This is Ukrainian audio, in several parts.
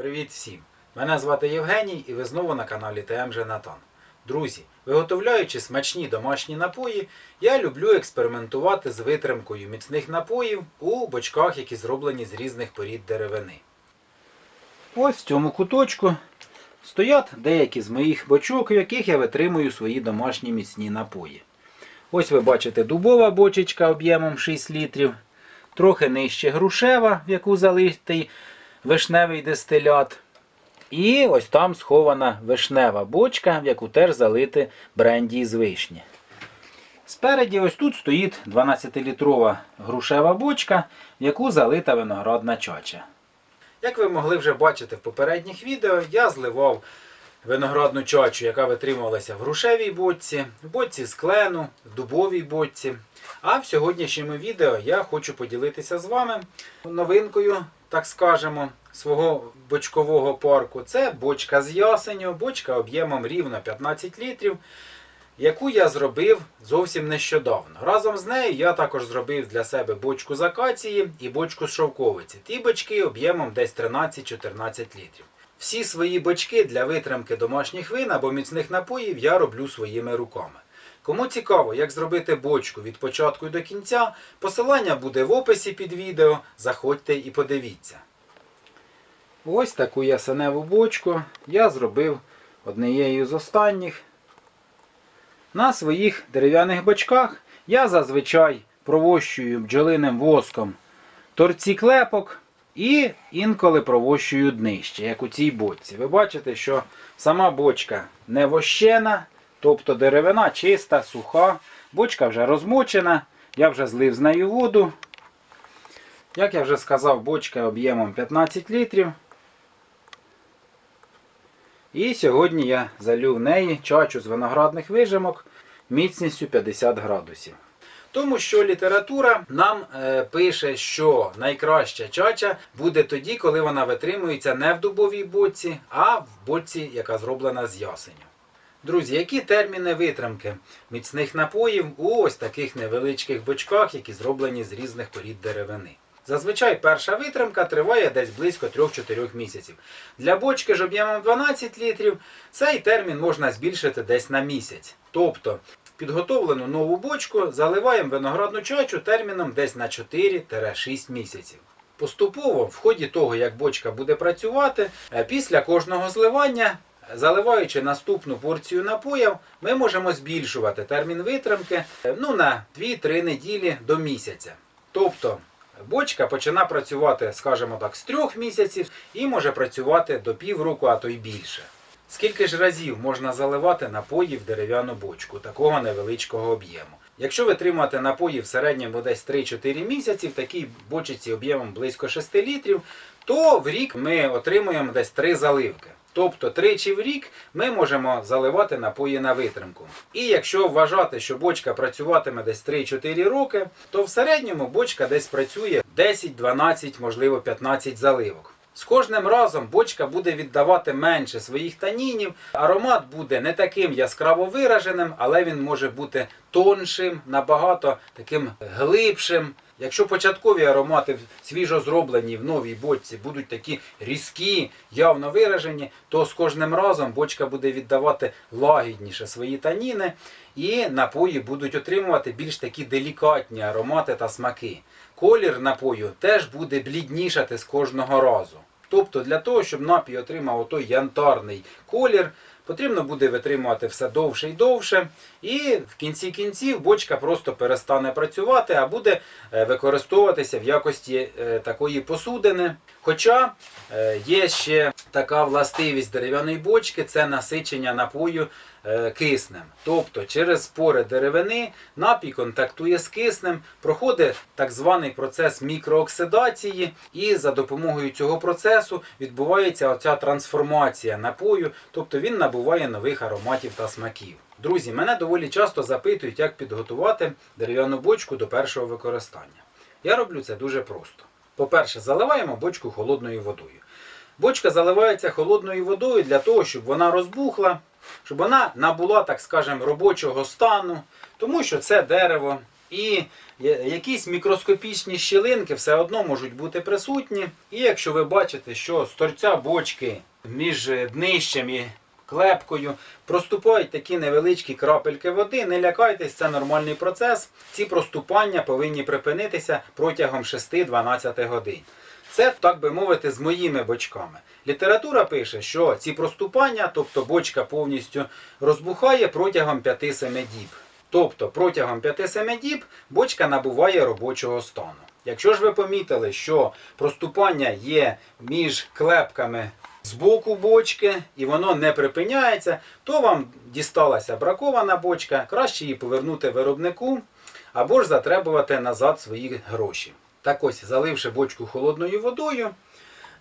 Привіт всім! Мене звати Євгеній і ви знову на каналі ТМ Женатан. Друзі, виготовляючи смачні домашні напої, я люблю експериментувати з витримкою міцних напоїв у бочках, які зроблені з різних порід деревини. Ось в цьому куточку стоять деякі з моїх бочок, в яких я витримую свої домашні міцні напої. Ось ви бачите дубова бочечка об'ємом 6 літрів, трохи нижче грушева, в яку залитий вишневий дистилят. І ось там схована вишнева бочка, в яку теж залити бренді із вишні. Спереді ось тут стоїть 12-літрова грушева бочка, в яку залита виноградна чача. Як ви могли вже бачити в попередніх відео, я зливав виноградну чачу, яка витримувалася в грушевій бочці, в бочці з клену, в дубовій бочці. А в сьогоднішньому відео я хочу поділитися з вами новинкою, так скажемо, свого бочкового парку. Це бочка з ясеню, бочка об'ємом рівно 15 літрів, яку я зробив зовсім нещодавно. Разом з нею я також зробив для себе бочку з акації і бочку з шовковиці. Ті бочки об'ємом десь 13-14 літрів. Всі свої бочки для витримки домашніх вин або міцних напоїв я роблю своїми руками. Кому цікаво, як зробити бочку від початку до кінця, посилання буде в описі під відео. Заходьте і подивіться. Ось таку ясеневу бочку я зробив однією з останніх. На своїх дерев'яних бочках я зазвичай провощую бджолиним воском торці клепок і інколи провощую днище, як у цій бочці. Ви бачите, що сама бочка не вощена, тобто деревина чиста, суха. Бочка вже розмочена, я вже злив з нею воду. Як я вже сказав, бочка об'ємом 15 літрів. І сьогодні я залю в неї чачу з виноградних вижимок міцністю 50 градусів. Тому що література нам е, пише, що найкраща чача буде тоді, коли вона витримується не в дубовій боці, а в боці, яка зроблена з ясеню. Друзі, які терміни витримки міцних напоїв у ось таких невеличких бочках, які зроблені з різних порід деревини? Зазвичай перша витримка триває десь близько 3-4 місяців. Для бочки ж об'ємом 12 літрів цей термін можна збільшити десь на місяць. Тобто підготовлену нову бочку заливаємо виноградну чачу терміном десь на 4-6 місяців. Поступово, в ході того, як бочка буде працювати, після кожного зливання, заливаючи наступну порцію напоїв, ми можемо збільшувати термін витримки е, ну, на 2-3 неділі до місяця. Тобто бочка починає працювати, скажімо так, з трьох місяців і може працювати до півроку, а то й більше. Скільки ж разів можна заливати напої в дерев'яну бочку такого невеличкого об'єму? Якщо витримувати напої в середньому десь 3-4 місяці, в такій бочці об'ємом близько 6 літрів, то в рік ми отримуємо десь 3 заливки. Тобто тричі в рік ми можемо заливати напої на витримку. І якщо вважати, що бочка працюватиме десь 3-4 роки, то в середньому бочка десь працює 10, 12, можливо 15 заливок. З кожним разом бочка буде віддавати менше своїх танінів. Аромат буде не таким яскраво вираженим, але він може бути тоншим, набагато таким глибшим. Якщо початкові аромати свіжо зроблені в новій бочці будуть такі різкі, явно виражені, то з кожним разом бочка буде віддавати лагідніше свої таніни, і напої будуть отримувати більш такі делікатні аромати та смаки. Колір напою теж буде бліднішати з кожного разу. Тобто для того, щоб напій отримав отой янтарний колір, потрібно буде витримувати все довше і довше. І в кінці кінців бочка просто перестане працювати, а буде е, використовуватися в якості е, такої посудини. Хоча е, є ще така властивість дерев'яної бочки це насичення напою киснем. Тобто через спори деревини напій контактує з киснем, проходить так званий процес мікрооксидації, і за допомогою цього процесу відбувається оця трансформація напою, тобто він набуває нових ароматів та смаків. Друзі, мене доволі часто запитують, як підготувати дерев'яну бочку до першого використання. Я роблю це дуже просто. По-перше, заливаємо бочку холодною водою. Бочка заливається холодною водою для того, щоб вона розбухла, щоб вона набула, так скажемо, робочого стану, тому що це дерево І якісь мікроскопічні щілинки все одно можуть бути присутні. І якщо ви бачите, що з торця бочки між днищем і клепкою проступають такі невеличкі крапельки води, не лякайтесь, це нормальний процес. Ці проступання повинні припинитися протягом 6-12 годин. Це, так би мовити, з моїми бочками. Література пише, що ці проступання, тобто бочка повністю розбухає протягом 5-7 діб. Тобто протягом 5-7 діб бочка набуває робочого стану. Якщо ж ви помітили, що проступання є між клепками з боку бочки і воно не припиняється, то вам дісталася бракована бочка, краще її повернути виробнику або ж затребувати назад свої гроші. Так ось, заливши бочку холодною водою,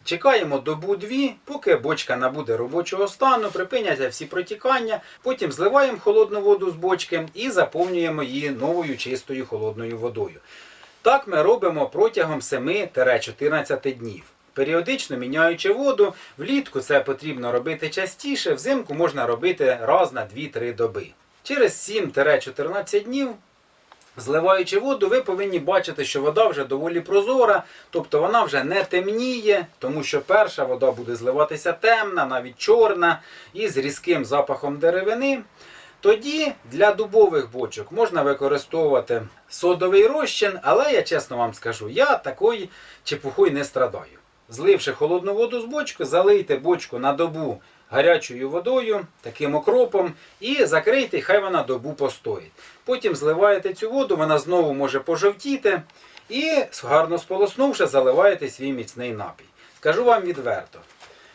чекаємо добу-дві, поки бочка набуде робочого стану, припиняться всі протікання, потім зливаємо холодну воду з бочки і заповнюємо її новою чистою холодною водою. Так ми робимо протягом 7-14 днів. Періодично міняючи воду, влітку це потрібно робити частіше, взимку можна робити раз на 2-3 доби. Через 7-14 днів Зливаючи воду, ви повинні бачити, що вода вже доволі прозора, тобто вона вже не темніє, тому що перша вода буде зливатися темна, навіть чорна, і з різким запахом деревини. Тоді для дубових бочок можна використовувати содовий розчин, але я чесно вам скажу, я такої чепухою не страдаю. Зливши холодну воду з бочки, залийте бочку на добу гарячою водою, таким окропом, і закрийте, хай вона добу постоїть. Потім зливаєте цю воду, вона знову може пожовтіти, і гарно сполоснувши, заливаєте свій міцний напій. Скажу вам відверто.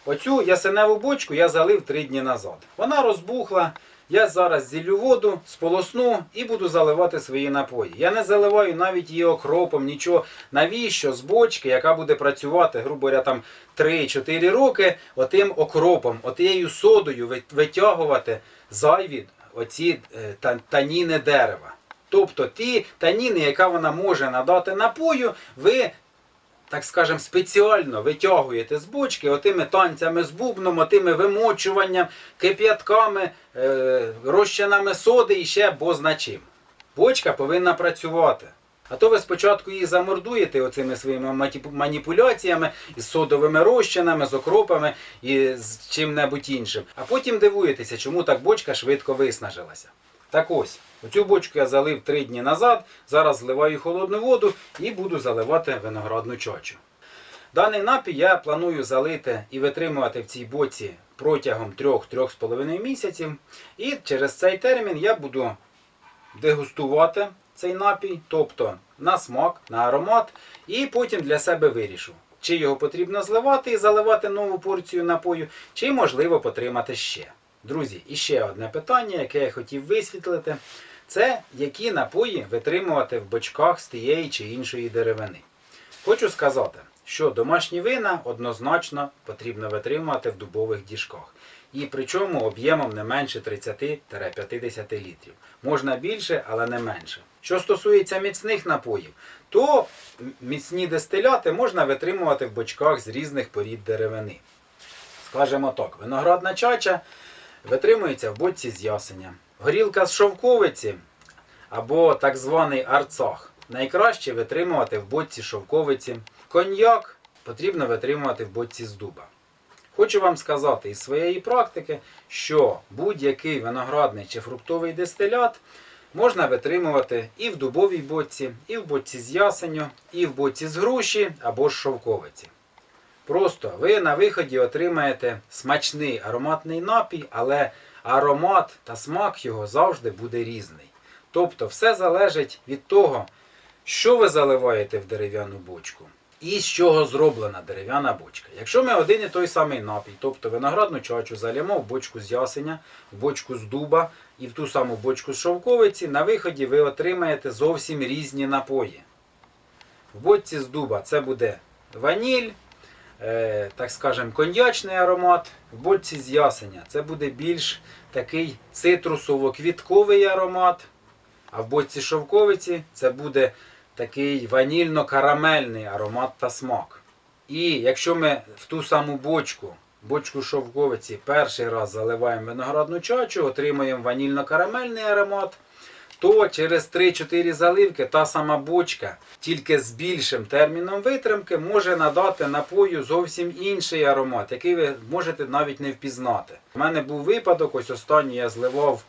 Оцю ясеневу бочку я залив три дні назад. Вона розбухла. Я зараз зіллю воду, сполосну і буду заливати свої напої. Я не заливаю навіть її окропом, нічого. Навіщо з бочки, яка буде працювати, грубо говоря, там 3-4 роки, отим окропом, отією содою витягувати зайві оці е, таніни дерева. Тобто ті таніни, яка вона може надати напою, ви так скажем, спеціально витягуєте з бочки отими танцями з бубном, отими вимочуванням, кип'ятками, е, розчинами соди і ще бозна чим. Бочка повинна працювати. А то ви спочатку її замордуєте оцими своїми маніпуляціями із содовими розчинами, з окропами і з чим-небудь іншим. А потім дивуєтеся, чому так бочка швидко виснажилася. Так ось, оцю бочку я залив три дні назад, зараз зливаю холодну воду і буду заливати виноградну чачу. Даний напій я планую залити і витримувати в цій боці протягом 3-3,5 місяців. І через цей термін я буду дегустувати цей напій, тобто на смак, на аромат, і потім для себе вирішу, чи його потрібно зливати і заливати нову порцію напою, чи можливо потримати ще. Друзі, і ще одне питання, яке я хотів висвітлити, це які напої витримувати в бочках з тієї чи іншої деревини. Хочу сказати, що домашні вина однозначно потрібно витримувати в дубових діжках. І причому об'ємом не менше 30-50 літрів. Можна більше, але не менше. Що стосується міцних напоїв, то міцні дистиляти можна витримувати в бочках з різних порід деревини. Скажемо так, виноградна чача витримується в бочці з ясеня. Горілка з шовковиці або так званий арцах найкраще витримувати в бочці шовковиці. Коньяк потрібно витримувати в бочці з дуба. Хочу вам сказати із своєї практики, що будь-який виноградний чи фруктовий дистилят можна витримувати і в дубовій бочці, і в бочці з ясеню, і в бочці з груші або з шовковиці. Просто ви на виході отримаєте смачний ароматний напій, але аромат та смак його завжди буде різний. Тобто все залежить від того, що ви заливаєте в дерев'яну бочку і з чого зроблена дерев'яна бочка. Якщо ми один і той самий напій, тобто виноградну чачу залємо в бочку з ясеня, в бочку з дуба і в ту саму бочку з шовковиці, на виході ви отримаєте зовсім різні напої. В бочці з дуба це буде ваніль, так скажем, коньячний аромат. В бочці з ясеня це буде більш такий цитрусово-квітковий аромат. А в бочці шовковиці це буде такий ванільно-карамельний аромат та смак. І якщо ми в ту саму бочку, бочку шовковиці, перший раз заливаємо виноградну чачу, отримуємо ванільно-карамельний аромат, то через 3-4 заливки та сама бочка, тільки з більшим терміном витримки, може надати напою зовсім інший аромат, який ви можете навіть не впізнати. У мене був випадок, ось останній я зливав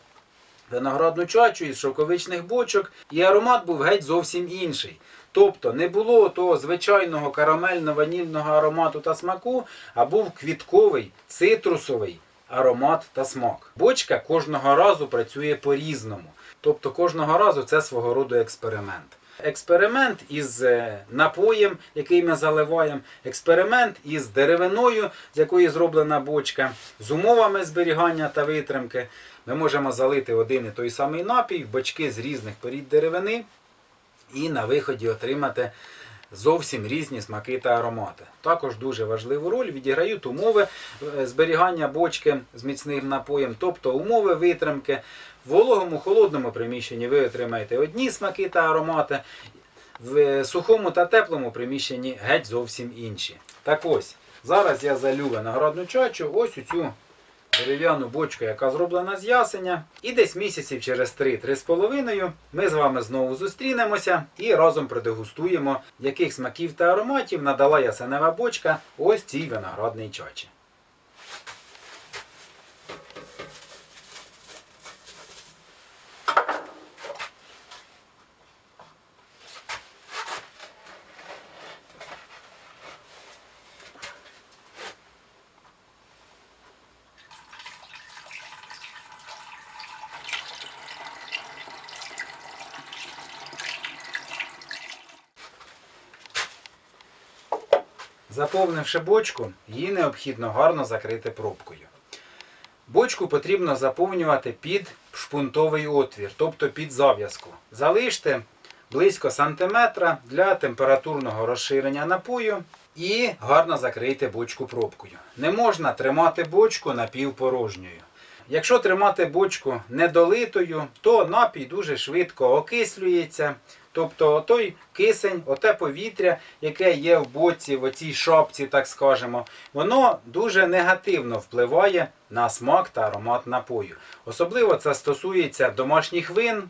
виноградну чачу із шовковичних бочок, і аромат був геть зовсім інший. Тобто не було того звичайного карамельно-ванільного аромату та смаку, а був квітковий, цитрусовий аромат та смак. Бочка кожного разу працює по-різному. Тобто кожного разу це свого роду експеримент. Експеримент із е, напоєм, який ми заливаємо, експеримент із деревиною, з якої зроблена бочка, з умовами зберігання та витримки. Ми можемо залити один і той самий напій в бочки з різних порід деревини і на виході отримати зовсім різні смаки та аромати. Також дуже важливу роль відіграють умови е, зберігання бочки з міцним напоєм, тобто умови витримки. В вологому холодному приміщенні ви отримаєте одні смаки та аромати, в сухому та теплому приміщенні геть зовсім інші. Так ось, зараз я залю виноградну чачу ось у цю дерев'яну бочку, яка зроблена з ясеня. І десь місяців через 3-3,5 ми з вами знову зустрінемося і разом продегустуємо, яких смаків та ароматів надала ясенева бочка ось цій виноградній чачі. Заповнивши бочку, її необхідно гарно закрити пробкою. Бочку потрібно заповнювати під шпунтовий отвір, тобто під зав'язку. Залиште близько сантиметра для температурного розширення напою і гарно закрийте бочку пробкою. Не можна тримати бочку напівпорожньою. Якщо тримати бочку недолитою, то напій дуже швидко окислюється. Тобто той кисень, оте повітря, яке є в боці, в оцій шапці, так скажемо, воно дуже негативно впливає на смак та аромат напою. Особливо це стосується домашніх вин,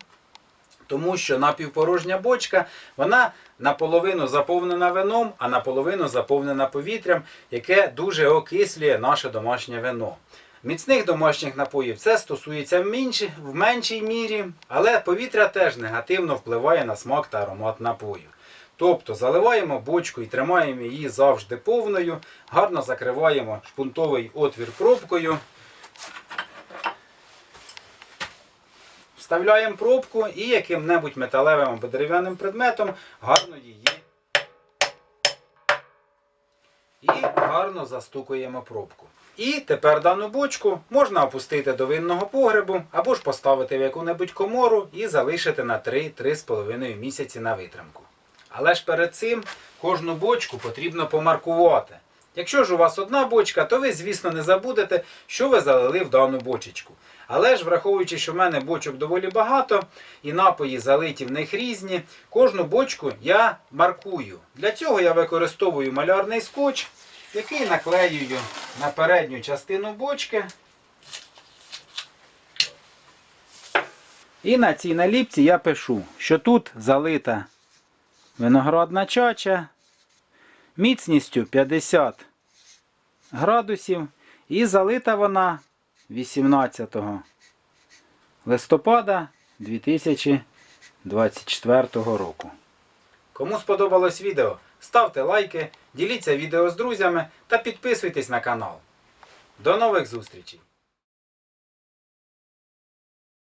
тому що напівпорожня бочка, вона наполовину заповнена вином, а наполовину заповнена повітрям, яке дуже окислює наше домашнє вино. Міцних домашніх напоїв це стосується в, менші, в меншій мірі, але повітря теж негативно впливає на смак та аромат напою. Тобто заливаємо бочку і тримаємо її завжди повною, гарно закриваємо шпунтовий отвір пробкою. Вставляємо пробку і яким-небудь металевим або дерев'яним предметом гарно її і гарно застукуємо пробку. І тепер дану бочку можна опустити до винного погребу або ж поставити в яку-небудь комору і залишити на 3-3,5 місяці на витримку. Але ж перед цим кожну бочку потрібно помаркувати. Якщо ж у вас одна бочка, то ви, звісно, не забудете, що ви залили в дану бочечку. Але ж, враховуючи, що в мене бочок доволі багато, і напої залиті в них різні, кожну бочку я маркую. Для цього я використовую малярний скотч, який наклеюю на передню частину бочки. І на цій наліпці я пишу, що тут залита виноградна чача міцністю 50 градусів і залита вона 18 листопада 2024 року. Кому сподобалось відео, ставте лайки, діліться відео з друзями та підписуйтесь на канал. До нових зустрічей!